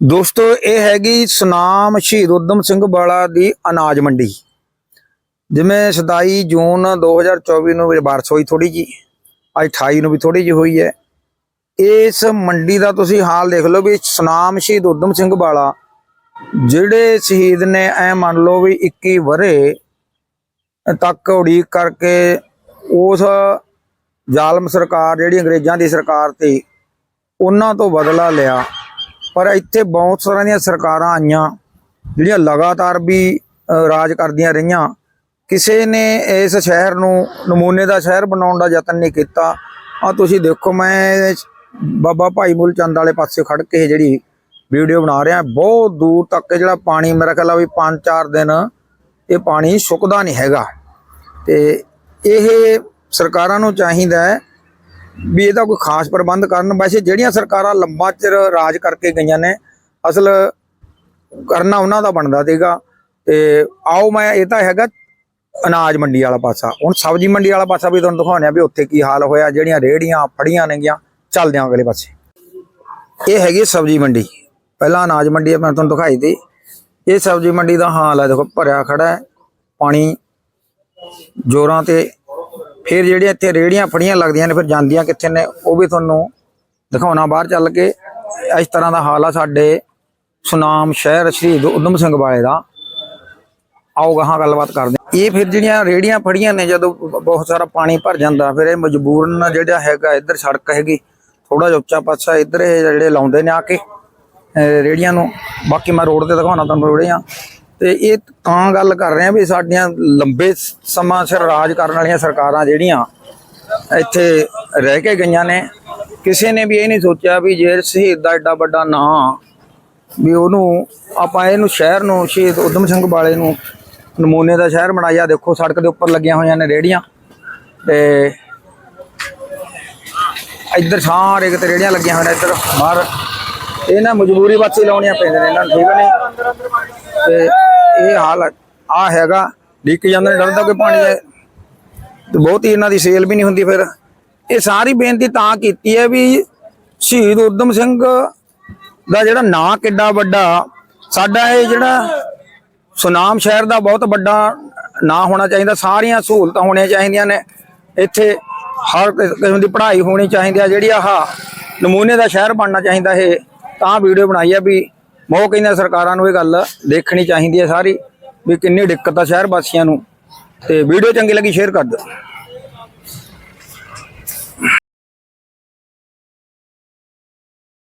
ਦੋਸਤੋ, ਇਹ ਹੈਗੀ ਸੁਨਾਮ ਸ਼ਹੀਦ ਉਦਮ ਸਿੰਘ ਵਾਲਾ ਦੀ ਅਨਾਜ ਮੰਡੀ। ਜਿਵੇਂ 27 ਜੂਨ 2024 ਨੂੰ ਇਹ ਬਾਰਿਸ਼ ਹੋਈ ਥੋੜੀ ਜੀ ਅੱਜ 28 ਨੂੰ ਵੀ ਥੋੜੀ ਜੀ ਹੋਈ ਹੈ। ਇਸ ਮੰਡੀ ਦਾ ਤੁਸੀਂ ਹਾਲ ਦੇਖ ਲਓ ਵੀ ਸੁਨਾਮ ਸ਼ਹੀਦ ਉਦਮ ਸਿੰਘ ਵਾਲਾ ਜਿਹੜੇ ਸ਼ਹੀਦ ਨੇ, ਐ ਮੰਨ ਲਓ ਵੀ 21 ਵਰੇ ਤੱਕ ਉਡੀਕ ਕਰਕੇ ਉਸ ਜ਼ਾਲਮ ਸਰਕਾਰ, ਜਿਹੜੀ ਅੰਗਰੇਜ਼ਾਂ ਦੀ ਸਰਕਾਰ ਤੇ ਉਹਨਾਂ ਤੋਂ ਬਦਲਾ ਲਿਆ। ਪਰ ਇੱਥੇ ਬਹੁਤ ਸਾਰੀਆਂ ਦੀਆਂ ਸਰਕਾਰਾਂ ਆਈਆਂ, ਜਿਹੜੀਆਂ ਲਗਾਤਾਰ ਵੀ ਰਾਜ ਕਰਦੀਆਂ ਰਹੀਆਂ। ਕਿਸੇ ਨੇ ਇਸ ਸ਼ਹਿਰ ਨੂੰ ਨਮੂਨੇ ਦਾ ਸ਼ਹਿਰ ਬਣਾਉਣ ਦਾ ਯਤਨ ਨਹੀਂ ਕੀਤਾ। ਆ ਤੁਸੀਂ ਦੇਖੋ, ਮੈਂ ਬਾਬਾ ਭਾਈ ਮੁੱਲ ਚੰਦ ਵਾਲੇ ਪਾਸੇ ਖੜ ਕੇ ਜਿਹੜੀ ਵੀਡੀਓ ਬਣਾ ਰਿਹਾ, ਬਹੁਤ ਦੂਰ ਤੱਕ ਜਿਹੜਾ ਪਾਣੀ, ਮੇਰਾ ਖਿਆਲ ਆ ਵੀ 5-4 ਦਿਨ ਇਹ ਪਾਣੀ ਸੁੱਕਦਾ ਨਹੀਂ ਹੈਗਾ। ਤੇ ਇਹ ਸਰਕਾਰਾਂ ਨੂੰ ਚਾਹੀਦਾ ਹੈ ਵੀ ਇਹਦਾ ਕੋਈ ਖਾਸ ਪ੍ਰਬੰਧ ਕਰਨ। ਵੈਸੇ ਜਿਹੜੀਆਂ ਸਰਕਾਰਾਂ ਲੰਬਾ ਚਿਰ ਰਾਜ ਕਰਕੇ ਗਈਆਂ ਨੇ, ਅਸਲ ਕਰਨਾ ਉਹਨਾਂ ਦਾ ਬਣਦਾ ਸੀਗਾ। ਤੇ ਆਓ ਮੈਂ, ਇਹ ਤਾਂ ਹੈਗਾ ਅਨਾਜ ਮੰਡੀ ਵਾਲਾ ਪਾਸਾ। ਹੁਣ ਸਬਜ਼ੀ ਮੰਡੀ ਵਾਲਾ ਪਾਸਾ ਵੀ ਤੁਹਾਨੂੰ ਦਿਖਾਉਣਿਆ ਵੀ ਉੱਥੇ ਕੀ ਹਾਲ ਹੋਇਆ, ਜਿਹੜੀਆਂ ਰੇੜੀਆਂ ਫੜੀਆਂ ਨੇਗੀਆਂ। ਚੱਲਦੇ ਆਂ ਅਗਲੇ ਪਾਸੇ। ਇਹ ਹੈਗੀ ਸਬਜ਼ੀ ਮੰਡੀ। ਪਹਿਲਾਂ ਅਨਾਜ ਮੰਡੀ ਮੈਂ ਤੁਹਾਨੂੰ ਦਿਖਾਈ ਦੀ ਇਹ ਸਬਜ਼ੀ ਮੰਡੀ ਦਾ ਹਾਲ ਹੈ। ਦੇਖੋ, ਭਰਿਆ ਖੜਾ ਹੈ। ਪਾਣੀ ਜੋਰਾਂ ਤੇ ਫਿਰ ਜਿਹੜੀਆਂ ਇੱਥੇ ਰੇੜੀਆਂ ਫੜੀਆਂ ਲੱਗਦੀਆਂ ਨੇ, ਫਿਰ ਜਾਂਦੀਆਂ ਕਿੱਥੇ ਨੇ, ਉਹ ਵੀ ਤੁਹਾਨੂੰ ਦਿਖਾਉਣਾ ਬਾਹਰ ਚੱਲ ਕੇ। ਇਸ ਤਰ੍ਹਾਂ ਦਾ ਹਾਲ ਆ ਸਾਡੇ ਸੁਨਾਮ ਸ਼ਹਿਰ ਸ਼ਹੀਦ ਉਦਮ ਸਿੰਘ ਵਾਲੇ ਦਾ। ਆਓ ਗਾਹਾਂ ਗੱਲਬਾਤ ਕਰਦੇ ਇਹ ਫਿਰ ਜਿਹੜੀਆਂ ਰੇੜੀਆਂ ਫੜੀਆਂ ਨੇ, ਜਦੋਂ ਬਹੁਤ ਸਾਰਾ ਪਾਣੀ ਭਰ ਜਾਂਦਾ, ਫਿਰ ਇਹ ਮਜਬੂਰਨ ਜਿਹੜਾ ਹੈਗਾ ਇੱਧਰ ਸੜਕ ਹੈਗੀ ਥੋੜਾ ਜਿਹਾ ਉੱਚਾ ਪਾਸਾ ਇੱਧਰ ਇਹ ਜਿਹੜੇ ਲਾਉਂਦੇ ਨੇ ਆ ਕੇ ਅਹ ਰੇੜੀਆਂ ਨੂੰ। ਬਾਕੀ ਮੈਂ ਰੋਡ ਤੇ ਦਿਖਾਉਣਾ ਤੁਹਾਨੂੰ ਰੇੜੀਆਂ। ਤੇ ਇਹ ਤਾਂ ਗੱਲ ਕਰ ਰਹੇ ਆ ਵੀ ਸਾਡੀਆਂ ਲੰਬੇ ਸਮਾਂ ਸਿਰ ਰਾਜ ਕਰਨ ਵਾਲੀਆਂ ਸਰਕਾਰਾਂ ਜਿਹੜੀਆਂ ਇੱਥੇ ਰਹਿ ਕੇ ਗਈਆਂ ਨੇ, ਕਿਸੇ ਨੇ ਵੀ ਇਹ ਨਹੀਂ ਸੋਚਿਆ ਵੀ ਜੇ ਸ਼ਹੀਦ ਦਾ ਐਡਾ ਵੱਡਾ ਨਾਂ ਵੀ ਉਹਨੂੰ ਆਪਾਂ ਇਹਨੂੰ ਸ਼ਹਿਰ ਨੂੰ, ਸ਼ਹੀਦ ਉਦਮ ਸਿੰਘ ਵਾਲੇ ਨੂੰ ਨਮੂਨੇ ਦਾ ਸ਼ਹਿਰ ਬਣਾਇਆ, ਦੇਖੋ ਸੜਕ ਦੇ ਉੱਪਰ ਲੱਗੀਆਂ ਹੋਈਆਂ ਨੇ ਰੇੜੀਆਂ ਤੇ ਇੱਧਰ ਸਾਰੇ ਕਿਤੇ ਰੇੜੀਆਂ ਲੱਗੀਆਂ ਹੋਈਆਂ ਨੇ ਇੱਧਰ ਬਾਹਰ। ਇਹ ਨਾ ਮਜਬੂਰੀ ਵਾਸਤੇ ਲਾਉਣੀਆਂ ਪੈਂਦੀਆਂ ਨੇ, ਇਹਨਾਂ ਨੂੰ, ਠੀਕ ਨੇ ਤੇ ਇਹ ਹਾਲ ਆ ਹੈਗਾ। ਲੀਕ ਜਾਂਦਾ ਨੇ ਡਰਦਾ ਕੋਈ ਪਾਣੀ ਹੈ ਤੇ ਹੀ ਇਹਨਾਂ ਦੀ ਸੇਲ ਵੀ ਨਹੀਂ ਹੁੰਦੀ ਫਿਰ। ਇਹ ਸਾਰੀ ਬੇਨਤੀ ਤਾਂ ਕੀਤੀ ਹੈ ਵੀ ਸ਼ਹੀਦ ਉਦਮ ਸਿੰਘ ਦਾ ਜਿਹੜਾ ਨਾਂ ਕਿੱਡਾ ਵੱਡਾ, ਸਾਡਾ ਇਹ ਜਿਹੜਾ ਸੁਨਾਮ ਸ਼ਹਿਰ ਦਾ ਬਹੁਤ ਵੱਡਾ ਨਾਂ ਹੋਣਾ ਚਾਹੀਦਾ। ਸਾਰੀਆਂ ਸਹੂਲਤਾਂ ਹੋਣੀਆਂ ਚਾਹੀਦੀਆਂ ਨੇ। ਇੱਥੇ ਹਰ ਕਿਸਮ ਦੀ ਪੜ੍ਹਾਈ ਹੋਣੀ ਚਾਹੀਦੀ ਆ। ਜਿਹੜੀ ਆਹ ਨਮੂਨੇ ਦਾ ਸ਼ਹਿਰ ਬਣਨਾ ਚਾਹੀਦਾ ਇਹ, ਤਾਂ ਵੀਡੀਓ ਬਣਾਈ ਆ ਵੀ ਮੋਹ ਕਹਿੰਦਾ ਸਰਕਾਰਾਂ ਨੂੰ ਇਹ ਗੱਲ ਦੇਖਣੀ ਚਾਹੀਦੀ ਹੈ ਸਾਰੀ ਵੀ ਕਿੰਨੀ ਦਿੱਕਤ ਆ ਸ਼ਹਿਰ ਵਾਸੀਆਂ ਨੂੰ। ਤੇ ਵੀਡੀਓ ਚੰਗੀ ਲੱਗੀ ਸ਼ੇਅਰ ਕਰ ਦਿਓ।